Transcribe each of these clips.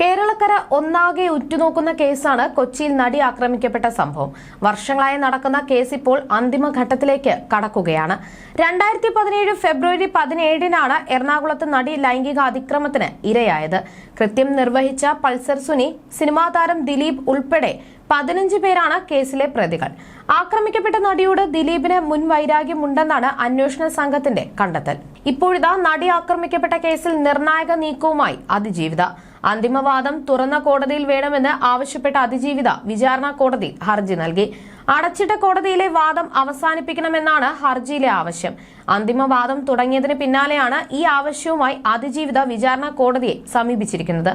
കേരളക്കര ഒന്നാകെ ഉറ്റുനോക്കുന്ന കേസാണ് കൊച്ചിയിൽ നടി ആക്രമിക്കപ്പെട്ട സംഭവം. വർഷങ്ങളായി നടക്കുന്ന കേസ് ഇപ്പോൾ അന്തിമഘട്ടത്തിലേക്ക് കടക്കുകയാണ്. രണ്ടായിരത്തി പതിനേഴ് ഫെബ്രുവരി പതിനേഴിനാണ് എറണാകുളത്ത് നടി ലൈംഗിക അതിക്രമത്തിന് ഇരയായത്. കൃത്യം നിർവഹിച്ച പൾസർ സുനി സിനിമാ താരം ദിലീപ് ഉൾപ്പെടെ പതിനഞ്ച് പേരാണ് കേസിലെ പ്രതികൾ. ആക്രമിക്കപ്പെട്ട നടിയോട് ദിലീപിന് മുൻ വൈരാഗ്യമുണ്ടെന്നാണ് അന്വേഷണ സംഘത്തിന്റെ കണ്ടെത്തൽ. ഇപ്പോഴിതാ നടി ആക്രമിക്കപ്പെട്ട കേസിൽ നിർണായക നീക്കവുമായി അതിജീവിത. അന്തിമവാദം തുറന്ന കോടതിയിൽ വേണമെന്ന് ആവശ്യപ്പെട്ട അതിജീവിത വിചാരണ കോടതി ഹർജി നൽകി. അടച്ചിട്ട കോടതിയിലെ വാദം അവസാനിപ്പിക്കണമെന്നാണ് ഹർജിയിലെ ആവശ്യം. അന്തിമവാദം തുടങ്ങിയതിന് പിന്നാലെയാണ് ഈ ആവശ്യവുമായി അതിജീവിത വിചാരണ കോടതിയെ സമീപിച്ചിരിക്കുന്നത്.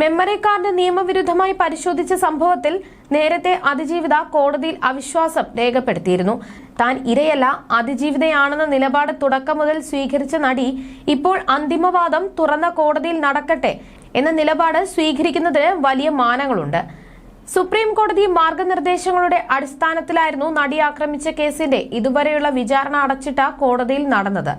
മെമ്മറി കാർഡ് നിയമവിരുദ്ധമായി പരിശോധിച്ച സംഭവത്തിൽ നേരത്തെ അതിജീവിത കോടതിയിൽ അവിശ്വാസം രേഖപ്പെടുത്തിയിരുന്നു. താൻ ഇരയല്ല അതിജീവിതയാണെന്ന നിലപാട് തുടക്കം മുതൽ സ്വീകരിച്ച നടി ഇപ്പോൾ അന്തിമവാദം തുറന്ന കോടതിയിൽ നടക്കട്ടെ എന്ന നിലപാട് സ്വീകരിക്കുന്നതിന് വലിയ മാനങ്ങളുണ്ട്. സുപ്രീം കോടതി മാർഗനിർദ്ദേശങ്ങളുടെ അടിസ്ഥാനത്തിലായിരുന്നു നടി ആക്രമിച്ച കേസിന്റെ ഇതുവരെയുള്ള വിചാരണ അടച്ചിട്ട കോടതിയിൽ നടന്നത്.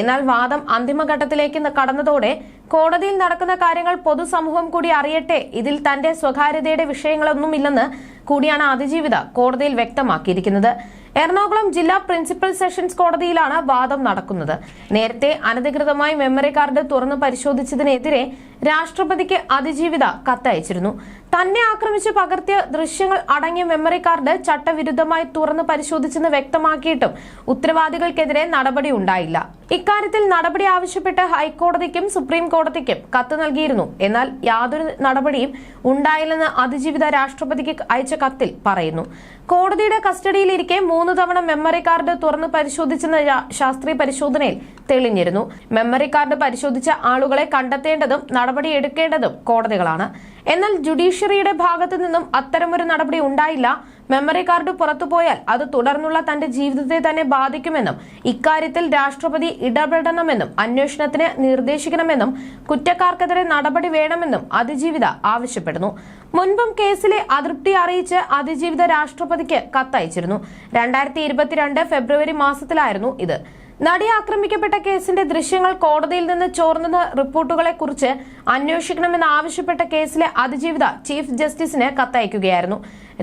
എന്നാൽ വാദം അന്തിമഘട്ടത്തിലേക്ക് കടന്നതോടെ കോടതിയിൽ നടക്കുന്ന കാര്യങ്ങൾ പൊതുസമൂഹം കൂടി അറിയട്ടെ ഇതിൽ തന്റെ സ്വകാര്യതയുടെ വിഷയങ്ങളൊന്നുമില്ലെന്ന് കൂടിയാണ് അതിജീവിത കോടതിയിൽ വ്യക്തമാക്കിയിരിക്കുന്നത്. എറണാകുളം ജില്ലാ പ്രിൻസിപ്പൽ സെഷൻസ് കോടതിയിലാണ് വാദം നടക്കുന്നത്. നേരത്തെ അനധികൃതമായി മെമ്മറി കാർഡ് തുറന്ന് പരിശോധിച്ചതിനെതിരെ രാഷ്ട്രപതിക്ക് അതിജീവിത കത്തയച്ചിരുന്നു. തന്നെ ആക്രമിച്ച് പകർത്തിയ ദൃശ്യങ്ങൾ അടങ്ങിയ മെമ്മറി കാർഡ് ചട്ടവിരുദ്ധമായി തുറന്ന് പരിശോധിച്ചെന്ന് വ്യക്തമാക്കിയിട്ടും ഉത്തരവാദികൾക്കെതിരെ നടപടി ഉണ്ടായില്ല. ഇക്കാര്യത്തിൽ നടപടി ആവശ്യപ്പെട്ട് ഹൈക്കോടതിക്കും സുപ്രീം കോടതിക്കും കത്ത് നൽകിയിരുന്നു. എന്നാൽ യാതൊരു നടപടിയും ഉണ്ടായില്ലെന്ന് അതിജീവിത രാഷ്ട്രപതിക്ക് അയച്ച കത്തിൽ പറയുന്നു. കോടതിയുടെ കസ്റ്റഡിയിലിരിക്കെ മൂന്ന് തവണ മെമ്മറി കാർഡ് തുറന്ന് പരിശോധിച്ചെന്ന ശാസ്ത്രീയ പരിശോധനയിൽ തെളിഞ്ഞിരുന്നു. മെമ്മറി കാർഡ് പരിശോധിച്ച ആളുകളെ കണ്ടെത്തേണ്ടതും നടപടിയെടുക്കേണ്ടതും കോടതികളാണ്. എന്നാൽ ജുഡീഷ്യറിയുടെ ഭാഗത്തു നിന്നും അത്തരമൊരു നടപടി ഉണ്ടായില്ല. മെമ്മറി കാർഡ് പുറത്തുപോയാൽ അത് തുടർന്നുള്ള തന്റെ ജീവിതത്തെ തന്നെ ബാധിക്കുമെന്നും ഇക്കാര്യത്തിൽ രാഷ്ട്രപതി ഇടപെടണമെന്നും അന്വേഷണത്തിന് നിർദ്ദേശിക്കണമെന്നും കുറ്റക്കാർക്കെതിരെ നടപടി വേണമെന്നും അതിജീവിത ആവശ്യപ്പെടുന്നു. മുൻപും കേസിലെ അതൃപ്തി അറിയിച്ച് അതിജീവിത രാഷ്ട്രപതിക്ക് കത്തയച്ചിരുന്നു. രണ്ടായിരത്തി ഇരുപത്തിരണ്ട് ഫെബ്രുവരി മാസത്തിലായിരുന്നു ഇത്. നടി ആക്രമിക്കപ്പെട്ട കേസിന്റെ ദൃശ്യങ്ങൾ കോടതിയിൽ നിന്ന് ചോർന്നെന്ന റിപ്പോർട്ടുകളെ കുറിച്ച് അന്വേഷിക്കണമെന്ന് ആവശ്യപ്പെട്ട കേസിലെ അതിജീവിത ചീഫ് ജസ്റ്റിസിന് കത്തയക്കുകയായിരുന്നു.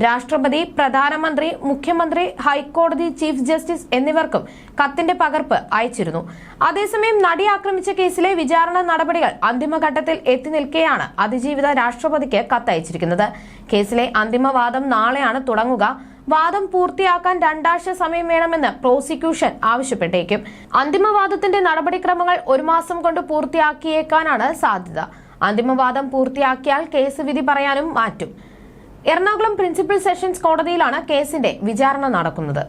രാഷ്ട്രപതി പ്രധാനമന്ത്രി മുഖ്യമന്ത്രി ഹൈക്കോടതി ചീഫ് ജസ്റ്റിസ് എന്നിവർക്കും കത്തിന്റെ പകർപ്പ് അയച്ചിരുന്നു. അതേസമയം നടി ആക്രമിച്ച കേസിലെ വിചാരണ നടപടികൾ അന്തിമഘട്ടത്തിൽ എത്തി നിൽക്കെയാണ് അതിജീവിത രാഷ്ട്രപതിക്ക് കത്തയച്ചിരിക്കുന്നത്. കേസിലെ അന്തിമവാദം നാളെയാണ് തുടങ്ങുക. വാദം പൂർത്തിയാക്കാൻ രണ്ടാഴ്ച സമയം വേണമെന്ന് പ്രോസിക്യൂഷൻ ആവശ്യപ്പെട്ടേക്കും. അന്തിമവാദത്തിന്റെ നടപടിക്രമങ്ങൾ ഒരു മാസം കൊണ്ട് പൂർത്തിയാക്കിയേക്കാനാണ് സാധ്യത. അന്തിമവാദം പൂർത്തിയാക്കിയാൽ കേസ് വിധി പറയാനും മാറ്റും. എറണാകുളം പ്രിൻസിപ്പൽ സെഷൻസ് കോടതിയിലാണ് കേസിന്റെ വിചാരണ നടക്കുന്നത്.